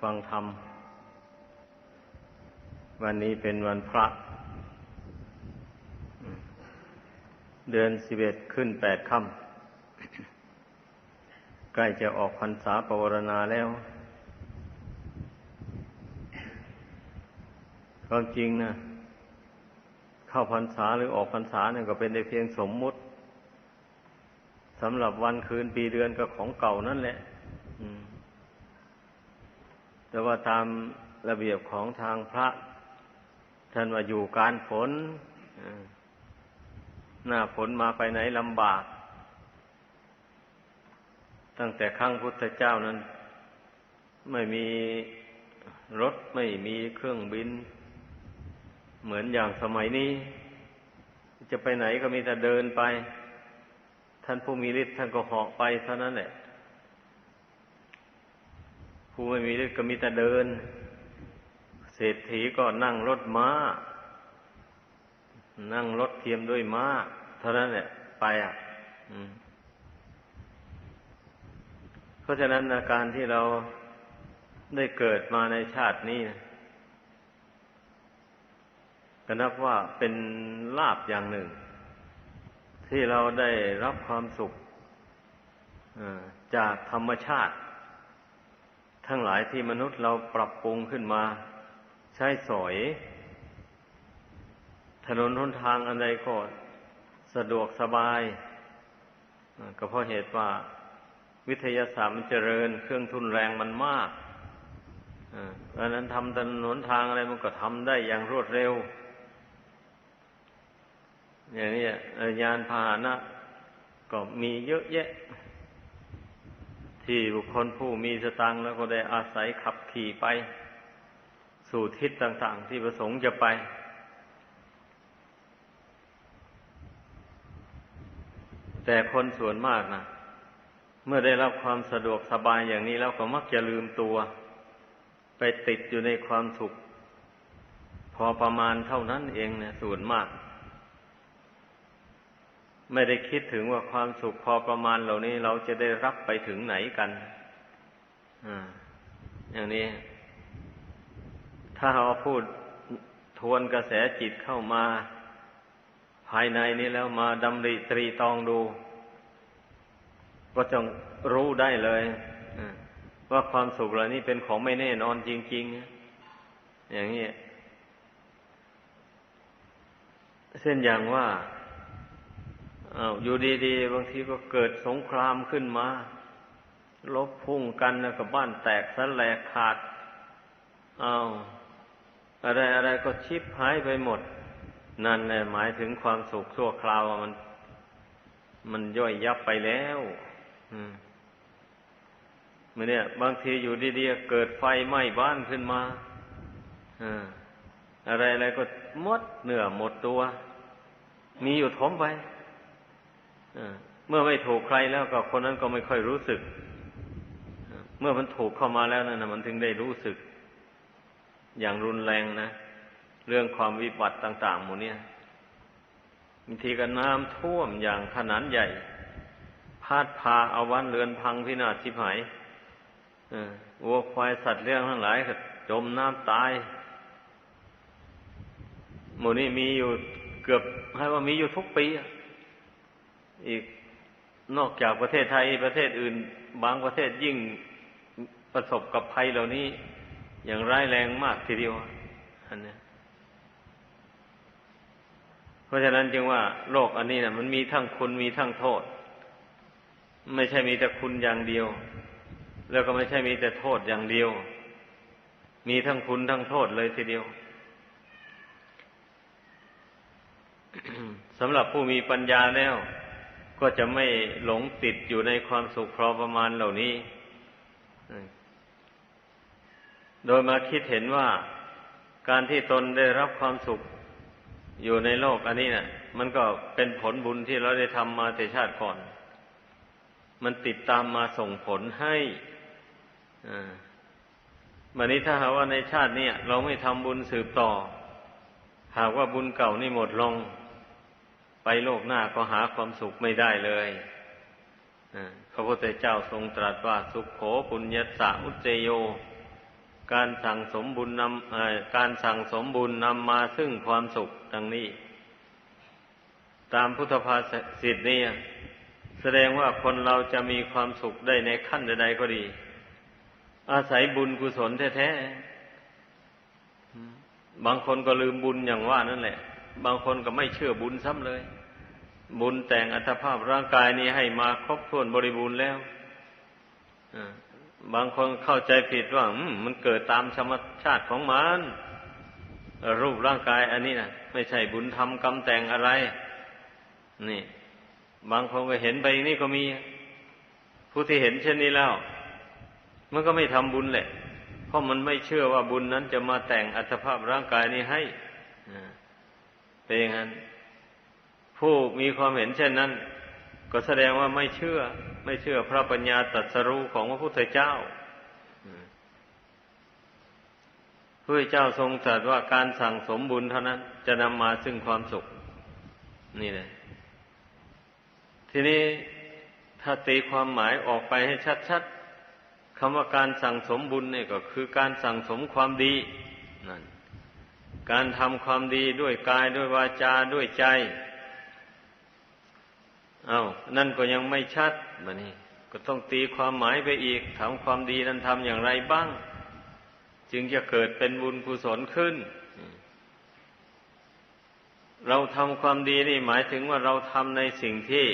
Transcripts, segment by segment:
ฟังธรรม วันนี้เป็นวันพระ เดือนสิบเอ็ดขึ้นแปดค่ำใกล้จะออกพรรษาปวารณาแล้ว ความจริงนะเข้าพรรษาหรือออกพรรษาเนี่ยก็เป็นได้เพียงสมมุติสำหรับวันคืนปีเดือนก็ของเก่านั่นแหละ แต่ว่าตามระเบียบของทางพระ ท่านว่าอยู่การฝนหน้าฝนมาไปไหนลำบาก ตั้งแต่ครั้งพุทธเจ้านั้น ไม่มีรถไม่มีเครื่องบิน เหมือนอย่างสมัยนี้ จะไปไหนก็มีแต่เดินไป ท่านผู้มีฤทธิ์ท่านก็เหาะไปเท่านั้นแหละ ผู้ไม่มีฤทธิ์ก็มีแต่เดิน เศรษฐีก็นั่งรถม้า นั่งรถเทียมด้วยม้า เท่านั้นแหละไปอะเพราะฉะนั้นอาการที่เราได้เกิดมาในชาตินี้ก็นับว่าเป็นลาบอย่างหนึ่ง ที่เราได้รับความสุขจากธรรมชาติ ทั้งหลายที่มนุษย์เราปรับปรุงขึ้นมา ใช้สอย ถนนหนทางอันใดก็สะดวกสบาย ก็เพราะเหตุว่า วิทยาศาสตร์มันเจริญเครื่องทุนแรงมันมากดังนั้นทำถนนทางอะไรมันก็ทำได้อย่างรวดเร็ว อย่างนี้ยานพาหนะก็มีเยอะแยะ ที่บุคคลผู้มีสตังแล้วก็ได้อาศัยขับขี่ไป สู่ทิศต่าง ๆ ที่ประสงค์จะไป แต่คนส่วนมากนะเมื่อได้รับความสะดวกสบายอย่างนี้แล้วก็มักจะลืมตัว ไปติดอยู่ในความสุข พอประมาณเท่านั้นเองนะส่วนมาก ไม่ได้คิดถึงว่าความสุขพอประมาณเหล่านี้เราจะได้รับไปถึงไหนกันออย่างนี้ ถ้าเราพูดทวนกระแสจิตเข้ามา ภายในนี้แล้วมาดำริตรีตองดู ก็จงรู้ได้เลยว่าความสุขเหล่านี้เป็นของไม่แน่นอนจริง ๆ อย่างนี้ เช่นอย่างว่า อาอยู่ดีๆ บางทีก็เกิดสงครามขึ้นมา ลบพุ่งกันแล้วก็บ้านแตกสลายขาดอาอะไรอะไรก็ชิบหายไปหมด นั่นแหละหมายถึงความสุขชั่วคราวมัน มันย่อยยับไปแล้ว อืมเมื่อเนี่ย บางทีอยู่ดีๆเกิดไฟไหม้บ้านขึ้นมาอะไรอะไรก็หมดเหนื้อหมดตัว มีอยู่ทมไป เมื่อไม่ถูกใครแล้วก็คนนั้นก็ไม่ค่อยรู้สึก เมื่อมันถูกเข้ามาแล้วนั่นนะมันถึงได้รู้สึก อย่างรุนแรงนะ เรื่องความวิบัติต่างๆหมดเนี่ยบางทีก็น้ำท่วมอย่างขนาดใหญ่ พาดพาเอาวันเรือนพังพินาศชิบหายวัวควายสัตว์เลี้ยงทั้งหลายก็จมน้ำตายหมู่นี้มีอยู่เกือบให้ว่ามีอยู่ทุกปีอี กนอกจากประเทศไทยประเทศอื่น บางประเทศยิ่งประสบกับภัยเหล่านี้ อย่างร้ายแรงมากทีเดียวอันนี้เพราะฉะนั้นจึงว่าโลกอันนี้นะมันมีทั้งคุณมีทั้งโทษ ไม่ใช่มีแต่คุณอย่างเดียว แล้วก็ไม่ใช่มีแต่โทษอย่างเดียว มีทั้งคุณทั้งโทษเลยทีเดียวสำหรับผู้มีปัญญาแล้ว ก็จะไม่หลงติดอยู่ในความสุขพอประมาณเหล่านี้ โดยมาคิดเห็นว่าการที่ตนได้รับความสุขอยู่ในโลกอันนี้นะ่ะ มันก็เป็นผลบุญที่เราได้ทำมาแต่ชาติก่อน มันติดตามมาส่งผลให้วันนี้ถ้าหากว่าในชาตินี้เราไม่ทำบุญสืบต่อ หากว่าบุญเก่านี่หมดลง ไปโลกหน้าก็หาความสุขไม่ได้เลยพระพุทธเจ้าทรงตรัสว่าสุขโขปุญญสาอุเจโย การสั่งสมบุญนำการสั่งสมบุญนำมาซึ่งความสุขดังนี้ ตามพุทธภาษิตนี้แสดงว่าคนเราจะมีความสุขได้ในขั้นใดๆก็ดี อาศัยบุญกุศลแท้ๆบางคนก็ลืมบุญอย่างว่านั่นแหละ บางคนก็ไม่เชื่อบุญซ้ำเลย บุญแต่งอัตภาพร่างกายนี้ให้มาครบถ้วนบริบูรณ์แล้วบางคนเข้าใจผิดว่ามันเกิดตามธรรมชาติของมัน รูปร่างกายอันนี้นะไม่ใช่บุญทำกรรมแต่งอะไร นี่ บางคนก็เห็นไปนี่ก็มี ผู้ที่เห็นเช่นนี้แล้ว มันก็ไม่ทำบุญแหละ เพราะมันไม่เชื่อว่าบุญนั้นจะมาแต่งอัตภาพร่างกายนี้ให้ เป็นอย่างนั้น ผู้มีความเห็นเช่นนั้น ก็แสดงว่าไม่เชื่อ ไม่เชื่อพระปัญญาตรัสรู้ของพระพุทธเจ้าพระเจ้าทรงตรัสว่าการสั่งสมบุญเท่านั้น จะนำมาซึ่งความสุข นี่เลยทีนี้ถ้าตีความหมายออกไปให้ชัดๆคำว่าการสั่งสมบุญเนี่ยก็คือการสั่งสมความดีนั่น การทำความดีด้วยกายด้วยวาจาด้วยใจ เอา้านั่นก็ยังไม่ชัดมานี่ก็ต้องตีความหมายไปอีกทำความดีนั้นทำอย่างไรบ้าง จึงจะเกิดเป็นบุญกุศลขึ้น เราทำความดีนี่หมายถึงว่าเราทำในสิ่งที่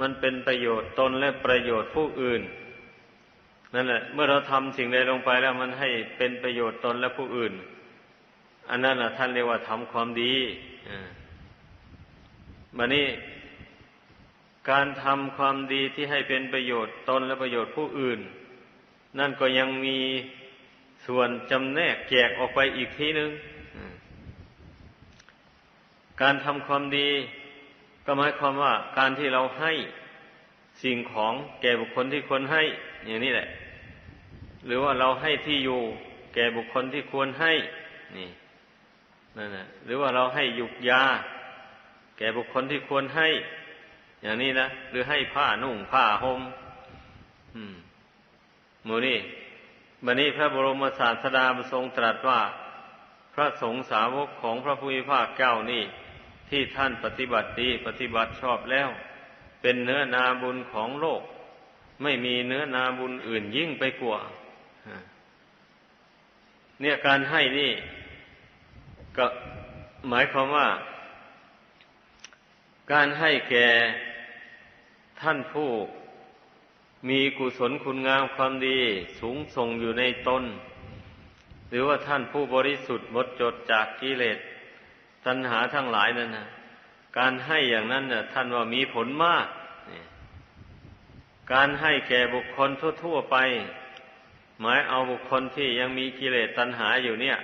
มันเป็นประโยชน์ตนและประโยชน์ผู้อื่น นั่นแหละ เมื่อเราทำสิ่งใดลงไปแล้วมันให้เป็นประโยชน์ตนและผู้อื่น อันนั้นแหะท่านเรียกว่าทำความดีอ่ามานี่การทำความดีที่ให้เป็นประโยชน์ตนและประโยชน์ผู้อื่น นั่นก็ยังมีส่วนจำแนกแจกออกไปอีกทีหนึ่งการทำความดีก็หมายความว่าการที่เราให้สิ่งของแก่บุคคลที่ควรให้ อย่างนี้แหละ หรือว่าเราให้ที่อยู่ แก่บุคคลที่ควรให้ นี่ นั่นแหละหรือว่าเราให้ยุกยา แก่บุคคลที่ควรให้ อย่างนี้นะหรือให้ผ้านุ่งผ้าหม่มหมูนี่บันนี้พระบรมศาสดาทรงตรัสว่า พระสงฆ์สาวกของพระพุทธภาคเจ้านี่ ที่ท่านปฏิบัติดีปฏิบัติชอบแล้ว เป็นเนื้อนาบุญของโลก ไม่มีเนื้อนาบุญอื่นยิ่งไปกว่าเนี่ยการให้นี่ ก็หมายความว่า การให้แก่ท่านผู้มีกุศลคุณงามความดีสูงส่งอยู่ในตนหรือว่าท่านผู้บริสุทธิ์หมดจดจากกิเลสตัณหาทั้งหลายนั่นนะการให้อย่างนั้นน่ะ ท่านว่ามีผลมาก การให้แก่บุคคลทั่ว ๆ ไป หมายเอาบุคคลที่ยังมีกิเลสตัณหาอยู่เนี่ย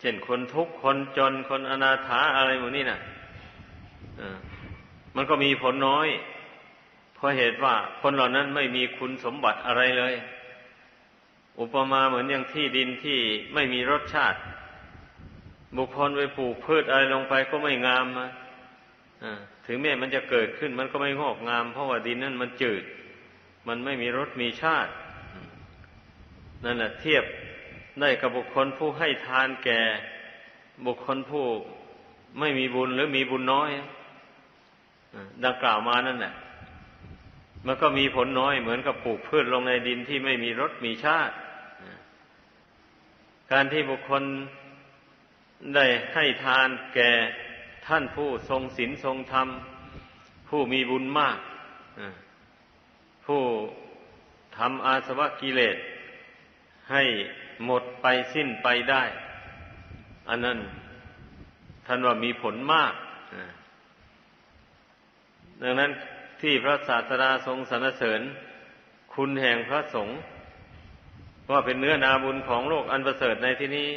เช่นคนทุกข์คนจนคนอนาถาอะไรหมดนี่น่ะมันก็มีผลน้อย เพราะเหตุว่าคนเหล่านั้นไม่มีคุณสมบัติอะไรเลย อุปมาเหมือนอย่างที่ดินที่ไม่มีรสชาติ บุคคลไปปลูกพืชอะไรลงไปก็ไม่งามมาถึงแม้มันจะเกิดขึ้นมันก็ไม่งอกงาม เพราะว่าดินนั้นมันจืด มันไม่มีรสมีชาติ นั่นแหละเทียบ ได้กับบุคคลผู้ให้ทานแก่ บุคคลผู้ไม่มีบุญหรือมีบุญน้อยดังกล่าวมานั่นแหละมันก็มีผลน้อยเหมือนกับปลูกพืชลงในดินที่ไม่มีรสมีชาติ การที่บุคคลได้ให้ทานแก่ท่านผู้ทรงศีลทรงธรรม ผู้มีบุญมาก ผู้ทำอาสวะกิเลสให้ หมดไปสิ้นไปได้ อันนั้นท่านว่ามีผลมาก ดังนั้นที่พระศาสดาทรงสรรเสริญ คุณแห่งพระสงฆ์ว่าเป็นเนื้อนาบุญของโลกอันประเสริฐในที่นี้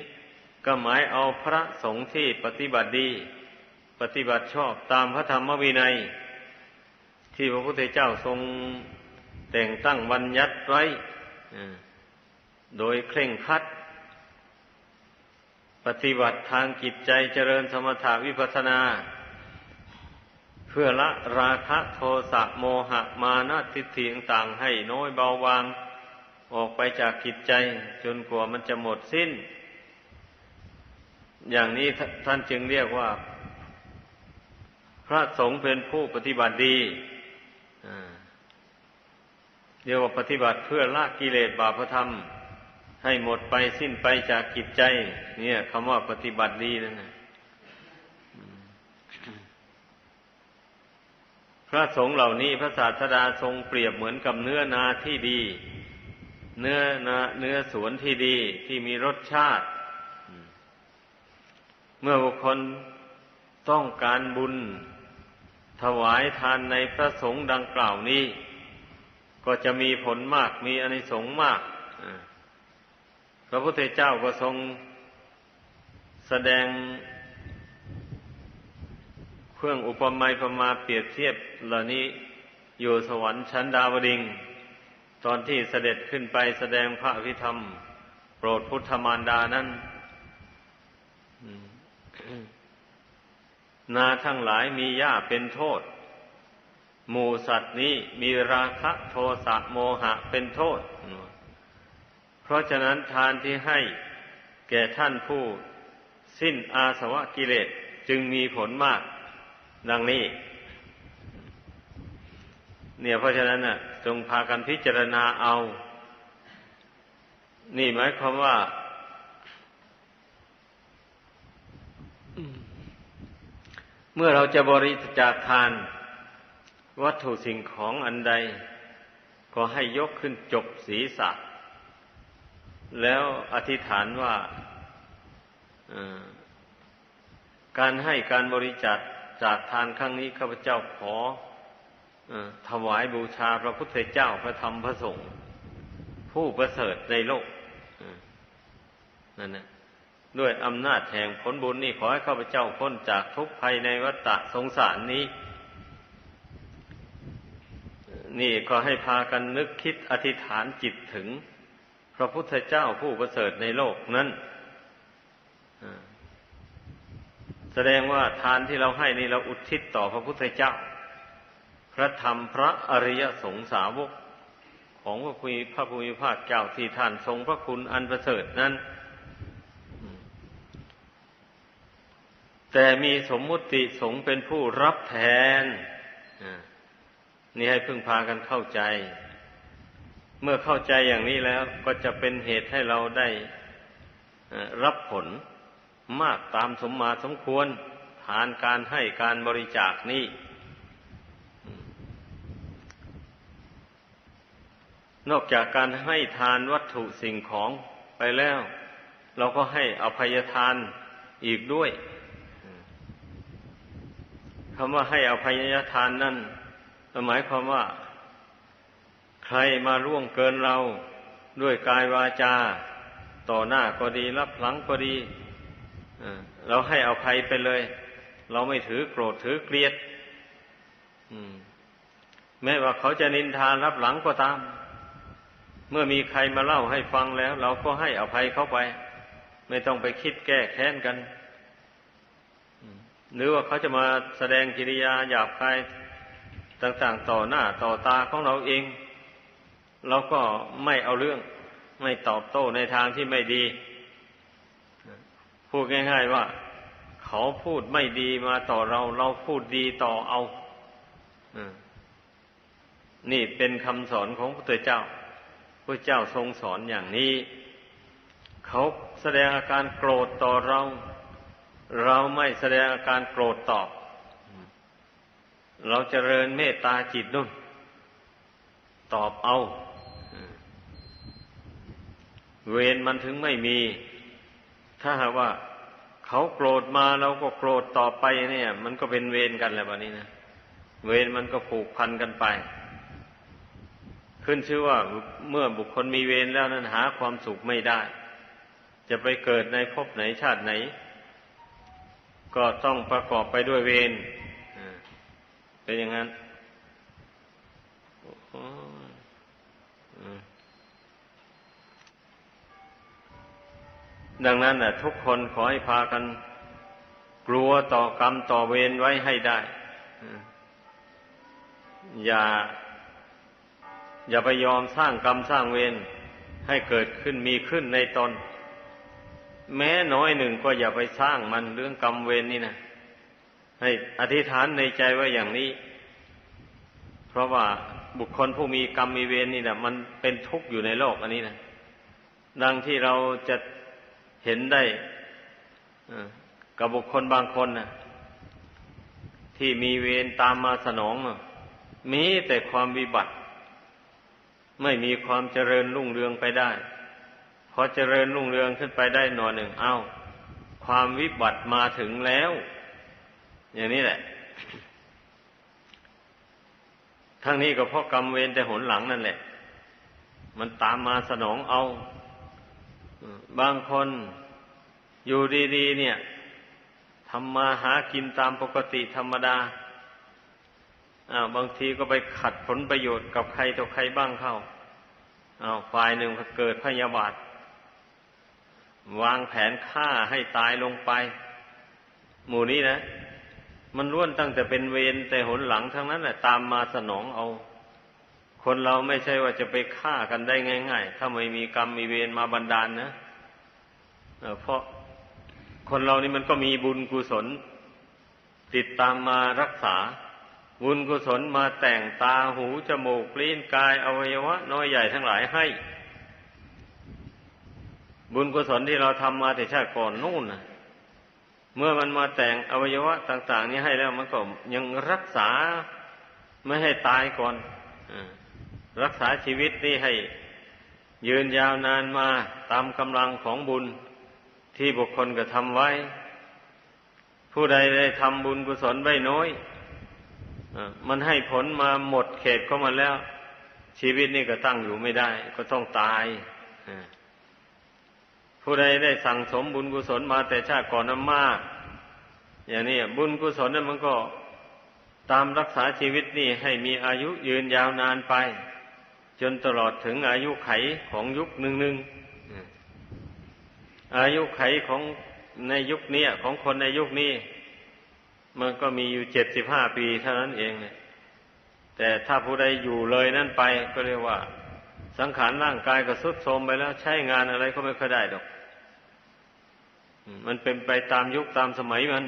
ก็หมายเอาพระสงฆ์ที่ปฏิบัติดี ปฏิบัติชอบตามพระธรรมวินัย ที่พระพุทธเจ้าทรงแต่งตั้งบัญญัติไว้ โดยเคร่งคัด ปฏิบัติทางจิตใจเจริญสมถาวิปัสนา เพื่อละราคะโทสะโมหะมานะทิฏฐิต่างให้น้อยเบาบาง ออกไปจากกิจใจจนกว่ามันจะหมดสิ้น อย่างนี้ท่านจึงเรียกว่า พระสงฆ์เป็นผู้ปฏิบัติดีเรียกว่าปฏิบัติเพื่อละกิเลสบาปธรรม ให้หมดไปสิ้นไปจากกิจใจ เนี่ยคำว่าปฏิบัติดีนั่นนะพระสงฆ์เหล่านี้พระศาสดาทรงเปรียบเหมือนกับเนื้อนาที่ดี เนื้อนาเนื้อสวนที่ดีที่มีรสชาติ เมื่อบุคคลต้องการบุญ ถวายทานในพระสงฆ์ดังกล่าวนี้ ก็จะมีผลมากมีอนิสงส์มาก พระพุทธเจ้าก็ทรงแสดงเครื่องอุปมาประมาเปรียบเทียบเหล่านี้อยู่สวรรค์ชั้นดาวดิง ตอนที่เสด็จขึ้นไปแสดงพระพิธรรม โปรดพุทธมารดานั้นนาทั้งหลายมีหญ้าเป็นโทษ หมูสัตว์นี้มีราคะโทสะโมหะเป็นโทษ เพราะฉะนั้นทานที่ให้แก่ท่านผู้สิ้นอาสวะกิเลสจึงมีผลมาก ดังนี้ เนี่ยเพราะฉะนั้นน่ะ จงพากันพิจารณาเอา นี่หมายความว่าเมื่อเราจะบริจาคทาน วัตถุสิ่งของอันใด ก็ให้ยกขึ้นจบศีรษะ แล้วอธิษฐานว่าการให้การบริจาคจากทานครั้งนี้ข้าพเจ้าขออถวายบูชาพระพุทธเจ้าพระธรรมพระสงฆ์ผู้ประเสริฐในโลกนั่นนะด้วยอำนาจแห่งผลบุญนี่ขอให้ข้าพเจ้าพ้นจากทุกภัยในวัฏสงสารนี้ นี่ก็ให้พากันนึกคิดอธิษฐานจิตถึง พระพุทธเจ้าผู้ประเสริฐในโลกนั้นแสดงว่าทานที่เราให้นี่เราอุทิศต่อพระพุทธเจ้า พระธรรมพระอริยสงสาวก ของพระคุยพระภูมิภาคเจ้าที่ท่านทรงพระคุณอันประเสริฐนั้น แต่มีสมมุติสงเป็นผู้รับแทนนี่ให้พึ่งพากันเข้าใจ เมื่อเข้าใจอย่างนี้แล้วก็จะเป็นเหตุให้เราได้รับผลมากตามสมมาสมควรทานการให้การบริจาคนี้ นอกจากการให้ทานวัตถุสิ่งของไปแล้ว เราก็ให้อภัยทานอีกด้วยคำว่าให้อภัยทานนั่นหมายความว่า ใครมาร่วงเกินเราด้วยกายวาจา ต่อหน้าก็ดีรับหลังก็ดีเราให้อภัยไปเลย เราไม่ถือโกรธถือเกลียดแม้ว่าเขาจะนินทารับหลังก็ตาม เมื่อมีใครมาเล่าให้ฟังแล้ว เราก็ให้อภัยเขาไป ไม่ต้องไปคิดแก้แค้นกัน หรือว่าเขาจะมาแสดงกิริยาหยาบคายต่างๆ ต่อหน้าต่อตาของเราเอง เราก็ไม่เอาเรื่องไม่ตอบโต้ในทางที่ไม่ดี พูดง่าย ๆว่า เขาพูดไม่ดีมาต่อเรา เราพูดดีต่อเอานี่เป็นคำสอนของพระเจ้าพระเจ้าทรงสอนอย่างนี้ เขาแสดงอาการโกรธต่อเรา เราไม่แสดงอาการโกรธตอบ เราจเจริญเมตตาจิตนุ่น ตอบเอา เวรมันถึงไม่มี ถ้าหากว่าเขาโกรธมาเราก็โกรธต่อไปเนี่ย มันก็เป็นเวรกันแหละวันนี้นะเวรมันก็ผูกพันกันไป ขึ้นชื่อว่าเมื่อบุคคลมีเวรแล้วนั้นหาความสุขไม่ได้ จะไปเกิดในภพไหนชาติไหน ก็ต้องประกอบไปด้วยเวรเป็นอย่างนั้น ดังนั้นนะทุกคนขอให้พากัน กลัวต่อกรรมต่อเวรไว้ให้ได้ อย่า อย่าไปยอมสร้างกรรมสร้างเวรให้เกิดขึ้นมีขึ้นในตน แม้น้อยหนึ่งก็อย่าไปสร้างมันเรื่องกรรมเวรนนี่นะให้อธิษฐานในใจไว้อย่างนี้ เพราะว่าบุคคลผู้มีกรรมมีเวรนี่นะมันเป็นทุกข์อยู่ในโลกอันนี้นะดังที่เราจะ เห็นได้กับบุคคลบางคนนะที่มีเวรตามมาสนอง มีแต่ความวิบัติ ไม่มีความเจริญรุ่งเรืองไปได้พอเจริญรุ่งเรืองขึ้นไปได้หน่อยหนึ่งเอา้า ความวิบัติมาถึงแล้ว อย่างนี้แหละ ทั้งนี้ก็เพราะกรรมเวรแต่หนหลังนั่นแหละ มันตามมาสนองเอา บางคนอยู่ดีๆเนี่ยทำมาหากินตามปกติธรรมดาอ้าวบางทีก็ไปขัดผลประโยชน์กับใครต่อใครบ้างเข้าอ้าวฝ่ายหนึ่งก็เกิดพยาบาท วางแผนฆ่าให้ตายลงไป หมู่นี้นะ มันล้วนตั้งแต่เป็นเวรแต่หนหลังทั้งนั้นแหละตามมาสนองเอา คนเราไม่ใช่ว่าจะไปฆ่ากันได้ง่าย ๆ ถ้าไม่มีกรรมมีเวรมาบันดาลนะเเพราะคนเรานี่มันก็มีบุญกุศล ติดตามมารักษา บุญกุศลมาแต่งตาหูจมูกลิ้นกายอวัยวะ น้อยใหญ่ทั้งหลายให้ บุญกุศลที่เราทำมาแต่ชาติก่อนนู่นนะเมื่อมันมาแต่งอวัยวะต่าง ๆ นี้ให้แล้วมันก็ยังรักษาไม่ให้ตายก่อนอ รักษาชีวิตนี้ให้ยืนยาวนานมาตามกำลังของบุญที่บุคคลกระทำไว้ ผู้ใดได้ทำบุญกุศลไว้น้อยอมันให้ผลมาหมดเขตเข้ามาแล้ว ชีวิตนี่ก็ตั้งอยู่ไม่ได้ ก็ต้องตายผู้ใดได้สั่งสมบุญกุศลมาแต่ชาติก่อนนั้นมาก อย่างนี้บุญกุศลนั้นมันก็ตามรักษาชีวิตนี่ให้มีอายุยืนยาวนานไป จนตลอดถึงอายุไขของยุคหนึ่งหนึ่งอายุไขของในยุคนี้ของคนในยุคนี้ มันก็มีอยู่เจ็ดสิบห้าปีเท่านั้นเองเนี่ยแต่ถ้าผู้ใดอยู่เลยนั่นไปก็เรียกว่า สังขารร่างกายก็สุดโทรมไปแล้วใช้งานอะไรก็ไม่ค่อยได้ดอก มันเป็นไปตามยุคตามสมัยมัน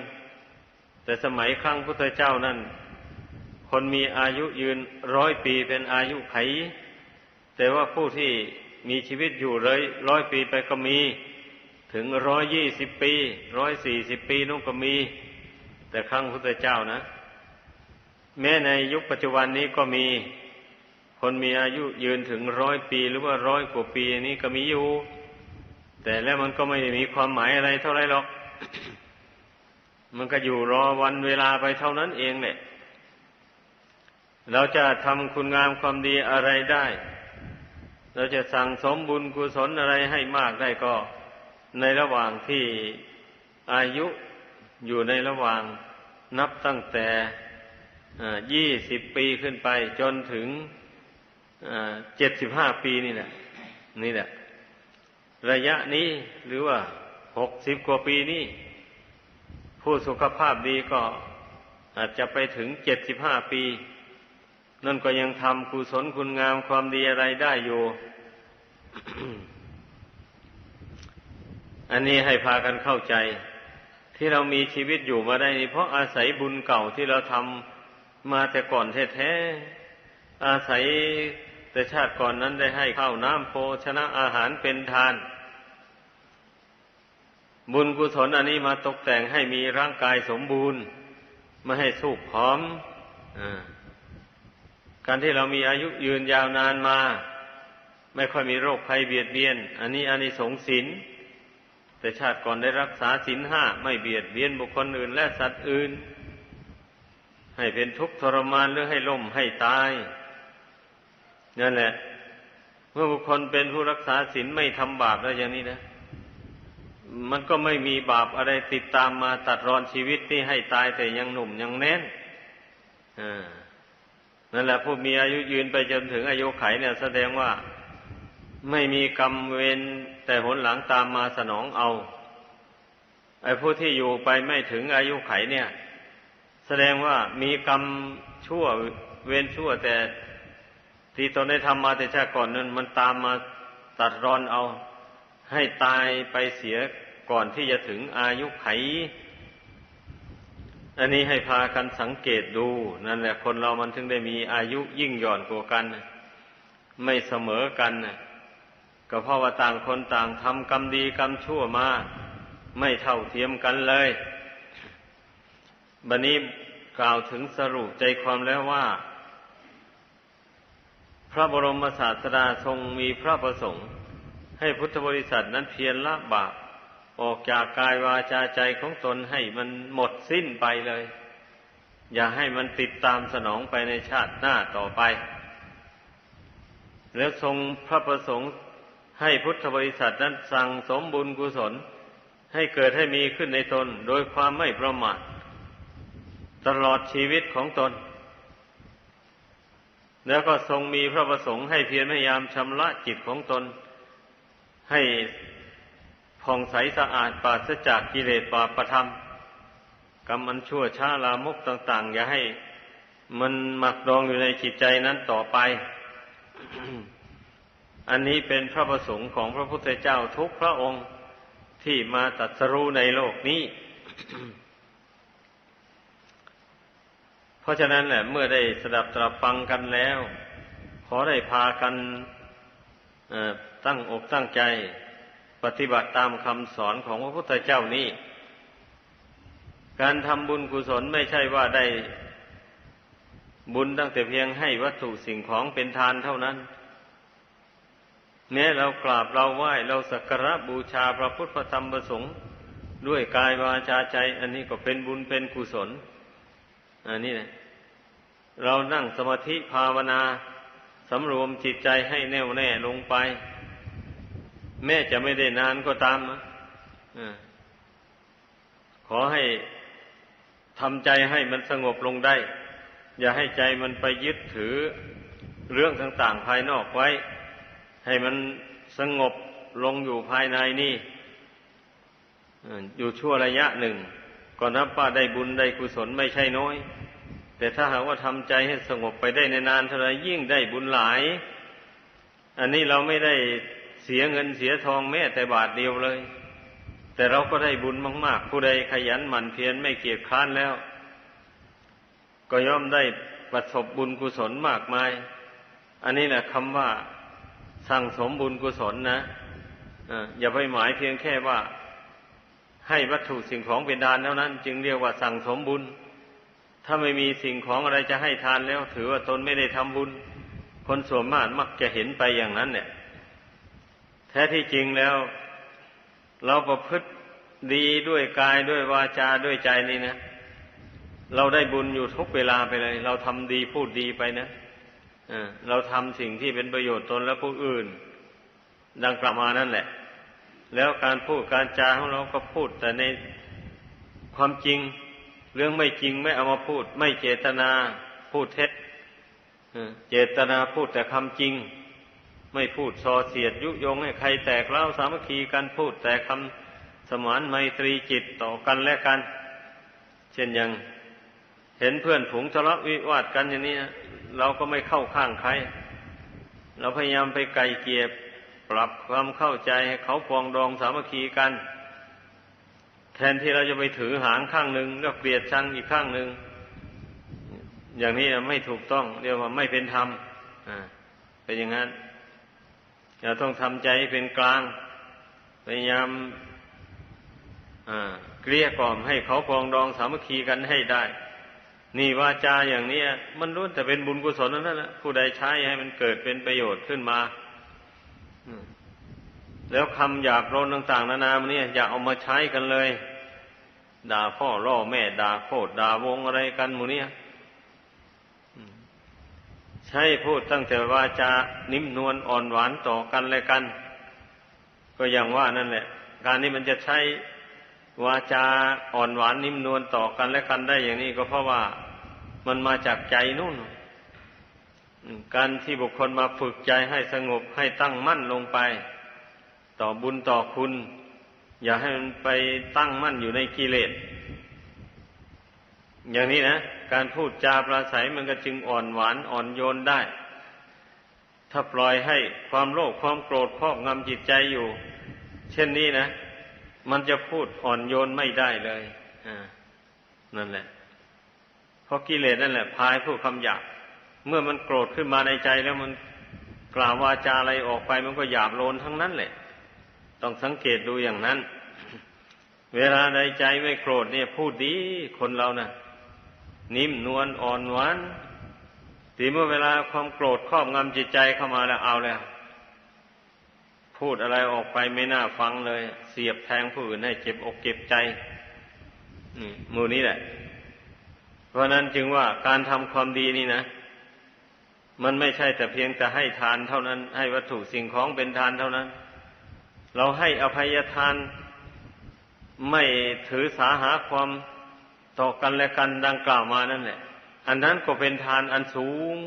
แต่สมัยครั้งพุทธเจ้านั่นคนมีอายุยืนร้อยปีเป็นอายุไข แต่ว่าผู้ที่มีชีวิตอยู่เลยร้อยปีไปก็มี ถึงร้อยยี่สิบปีร้อยสี่สิบปีนู่นก็มี แต่ครั้งพุทธเจ้านะ แม้ในยุคปัจจุบันนี้ก็มี คนมีอายุยืนถึงร้อยปีหรือว่าร้อยกว่าปีนี้ก็มีอยู่ แต่แล้วมันก็ไม่ได้มีความหมายอะไรเท่าไรหรอก มันก็อยู่รอวันเวลาไปเท่านั้นเองเนี่ยเราจะทำคุณงามความดีอะไรได้ เราจะสั่งสมบุญกุศลอะไรให้มากได้ก็ ในระหว่างที่อายุอยู่ในระหว่างนับตั้งแต่ยี่สิบปีขึ้นไปจนถึงเจ็ดสิบห้าปีนี่แหละนี่แหละ ระยะนี้หรือว่าหกสิบกว่าปีนี้ผู้สุขภาพดีก็อาจจะไปถึงเจ็ดสิบห้าปี นั่นก็ยังทำกุศลคุณงามความดีอะไรได้อยู่ อันนี้ให้พากันเข้าใจ ที่เรามีชีวิตอยู่มาได้นี่เพราะอาศัยบุญเก่าที่เราทำมาแต่ก่อนแท้ๆอาศัยแต่ชาติก่อนนั้นได้ให้ข้าวน้ำโภชนะอาหารเป็นทาน บุญกุศลอันนี้มาตกแต่งให้มีร่างกายสมบูรณ์ ไม่ให้สุกผอมอ การที่เรามีอายุยืนยาวนานมา ไม่ค่อยมีโรคภัยเบียดเบียน อันนี้อันนี้สงสินแต่ชาติก่อนได้รักษาศีลห้าไม่เบียดเบียนบุคคลอื่น และสัตว์อื่น ให้เป็นทุกข์ทรมานหรือให้ล่มให้ตายนั่นแหละ เมื่อบุคคลเป็นผู้รักษาศีลไม่ทำบาปแล้วอย่างนี้นะ มันก็ไม่มีบาปอะไรติดตามมาตัดรอนชีวิตที่ให้ตายแต่ยังหนุ่มยังแน่นอ่า นั่นแหละผู้มีอายุยืนไปจนถึงอายุไขเนี่ย แสดงว่าไม่มีกรรมเวรแต่หนหลังตามมาสนองเอา ไอ้ผู้ที่อยู่ไปไม่ถึงอายุไขเนี่ย แสดงว่ามีกรรมชั่วเวรชั่วแต่ที่ตนได้ทำมาแต่ชาติก่อนนั้นมันตามมาตัดรอนเอา ให้ตายไปเสียก่อนที่จะถึงอายุไข อันนี้ให้พากันสังเกตดู นั่นแหละคนเรามันถึงได้มีอายุยิ่งหย่อนกว่ากัน ไม่เสมอกันก็เพราะว่าต่างคนต่างทำกรรมดีกรรมชั่วมา ไม่เท่าเทียมกันเลย บันนี้กล่าวถึงสรุปใจความแล้วว่า พระบรมศาสดาทรงมีพระประสงค์ ให้พุทธบริษัทนั้นเพียรละบาป ออกจากกายวาจาใจของตนให้มันหมดสิ้นไปเลย อย่าให้มันติดตามสนองไปในชาติหน้าต่อไป แล้วทรงพระประสงค์ให้พุทธบริษัทนั้นสั่งสมบุญกุศล ให้เกิดให้มีขึ้นในตนโดยความไม่ประมาทตลอดชีวิตของตน แล้วก็ทรงมีพระประสงค์ให้เพียรพยายามชำระจิตของตน ให้ ผ่องใสสะอาดปราศจากกิเลสปาประธรรมกรรมมันชั่วช้าลามกต่าง ๆ อย่าให้ มันหมักดองอยู่ในจิตใจนั้นต่อไป อันนี้เป็นพระประสงค์ของพระพุทธเจ้าทุกพระองค์ที่มาตัดสรู้ในโลกนี้ เพราะฉะนั้นแหละ เมื่อได้สดับตรับฟังกันแล้ว ขอได้พากันตั้งอกตั้งใจ ปฏิบัติตามคำสอนของพระพุทธเจ้านี้ การทำบุญกุศลไม่ใช่ว่าได้บุญตั้งแต่เพียงให้วัตถุสิ่งของเป็นทานเท่านั้นแม้เรากราบเราไหว้เราสักการะบูชาพระพุทธพระธรรมพระสงฆ์ด้วยกายวาจาใจ อันนี้ก็เป็นบุญเป็นกุศล อันนี้นะเรานั่งสมาธิภาวนาสำรวมจิตใจให้แน่วแน่ลงไป แม้จะไม่ได้นานก็ตามนะขอให้ทำใจให้มันสงบลงได้ อย่าให้ใจมันไปยึดถือเรื่องต่างๆภายนอกไว้ ให้มันสงบลงอยู่ภายในนี่อยู่ชั่วระยะหนึ่งก็นับว่าได้บุญได้กุศลไม่ใช่น้อย แต่ถ้าหากว่าทำใจให้สงบไปได้ในนานเท่าไรยิ่งได้บุญหลาย อันนี้เราไม่ได้ เสียเงินเสียทองแม้แต่บาทเดียวเลย แต่เราก็ได้บุญมาก ๆ ผู้ใดขยันหมั่นเพียรไม่เกียจคร้านแล้ว ก็ย่อมได้ประสบบุญกุศลมากมาย อันนี้แหละคำว่าสั่งสมบุญกุศลนะอย่าไปหมายเพียงแค่ว่า ให้วัตถุสิ่งของเป็นทานเท่านั้น จึงเรียกว่าสั่งสมบุญ ถ้าไม่มีสิ่งของอะไรจะให้ทานแล้ว ถือว่าตนไม่ได้ทำบุญ คนส่วนมากมักจะเห็นไปอย่างนั้นเนี่ย แท้ที่จริงแล้ว เราประพฤติดีด้วยกายด้วยวาจาด้วยใจนี่นะ เราได้บุญอยู่ทุกเวลาไปเลย เราทำดีพูดดีไปนะเราทำสิ่งที่เป็นประโยชน์ตนและผู้อื่น ดังกล่าวมานั่นแหละ แล้วการพูดการจาของเราก็พูด แต่ในความจริง เรื่องไม่จริงไม่เอามาพูด ไม่เจตนาพูดเท็จเจตนาพูดแต่คำจริง ไม่พูดส่อเสียดยุยงให้ใครแตกเล่าสามัคคีกันพูดแต่คำสมานไมตรีจิตต่อกันและกัน เช่นอย่างเห็นเพื่อนผงทะเลาะวิวาทกันอย่างนี้เราก็ไม่เข้าข้างใคร เราพยายามไปไกลเกียบปรับความเข้าใจให้เขาฟองดองสามัคคีกัน แทนที่เราจะไปถือหางข้างหนึ่งแล้วเกลียดชังอีกข้างหนึ่งอย่างนี้ไม่ถูกต้องเรียกว่าไม่เป็นธรรมเป็นอย่างนั้น เราต้องทำใจให้เป็นกลาง พยายามเกลี้ยกล่อมให้เขาฟองดองสามัคคีกันให้ได้ นี่วาจาอย่างนี้มันล้วนแต่เป็นบุญกุศลนั่นแหละผู้ใดใช้ให้มันเกิดเป็นประโยชน์ขึ้นมาแล้วคำหยาบโลนต่างๆนานามันนี่อย่าเอามาใช้กันเลย ด่าพ่อล่อแม่ด่าโคตรด่าวงอะไรกันหมูเนี่ย ใช้พูดตั้งแต่วาจานิ่มนวลอ่อนหวานต่อกันเลยกัน ก็อย่างว่านั่นแหละ การนี้มันจะใช้วาจาอ่อนหวานนิ่มนวลต่อกันและกันได้อย่างนี้ก็เพราะว่ามันมาจากใจนู่น การที่บุคคลมาฝึกใจให้สงบให้ตั้งมั่นลงไป ต่อบุญต่อคุณ อย่าให้มันไปตั้งมั่นอยู่ในกิเลส อย่างนี้นะ การพูดจาปราศัยมันก็จึงอ่อนหวานอ่อนโยนได้ ถ้าปล่อยให้ความโลภความโกรธครอบงำจิตใจอยู่ เช่นนี้นะ มันจะพูดอ่อนโยนไม่ได้เลยนั่นแหละ เพราะกิเลสนั่นแหละ พายผู้คำหยาบเมื่อมันโกรธขึ้นมาในใจแล้วมันกล่าววาจาอะไรออกไปมันก็หยาบโลนทั้งนั้นแหละ ต้องสังเกตดูอย่างนั้น เวลาใดใจไม่โกรธเนี่ย พูดดีคนเรานะ่ะ นิ่มนวลอ่อนหวานทีเมื่อเวลาความโกรธครอบงำจิตใจเข้ามาแล้วเอาแล้ว พูดอะไรออกไปไม่น่าฟังเลย เสียบแทงผู้อื่นให้เจ็บอกเจ็บใจนี่หมูนี้แหละ เพราะนั้นจึงว่าการทำความดีนี่นะ มันไม่ใช่แต่เพียงแต่ให้ทานเท่านั้น ให้วัตถุสิ่งของเป็นทานเท่านั้น เราให้อภัยทานไม่ถือสาหาความ ต่อกันและกันดังกล่าวมานั่นแหละ อันนั้นก็เป็นทานอันสูง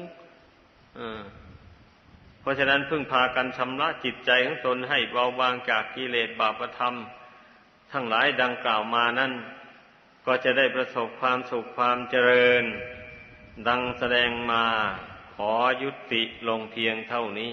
เพราะฉะนั้นพึ่งพากันชำระจิตใจของตนให้เบาบางจากกิเลสบาปธรรม ทั้งหลายดังกล่าวมานั่น ก็จะได้ประสบความสุขความเจริญ ดังแสดงมาขอยุติลงเพียงเท่านี้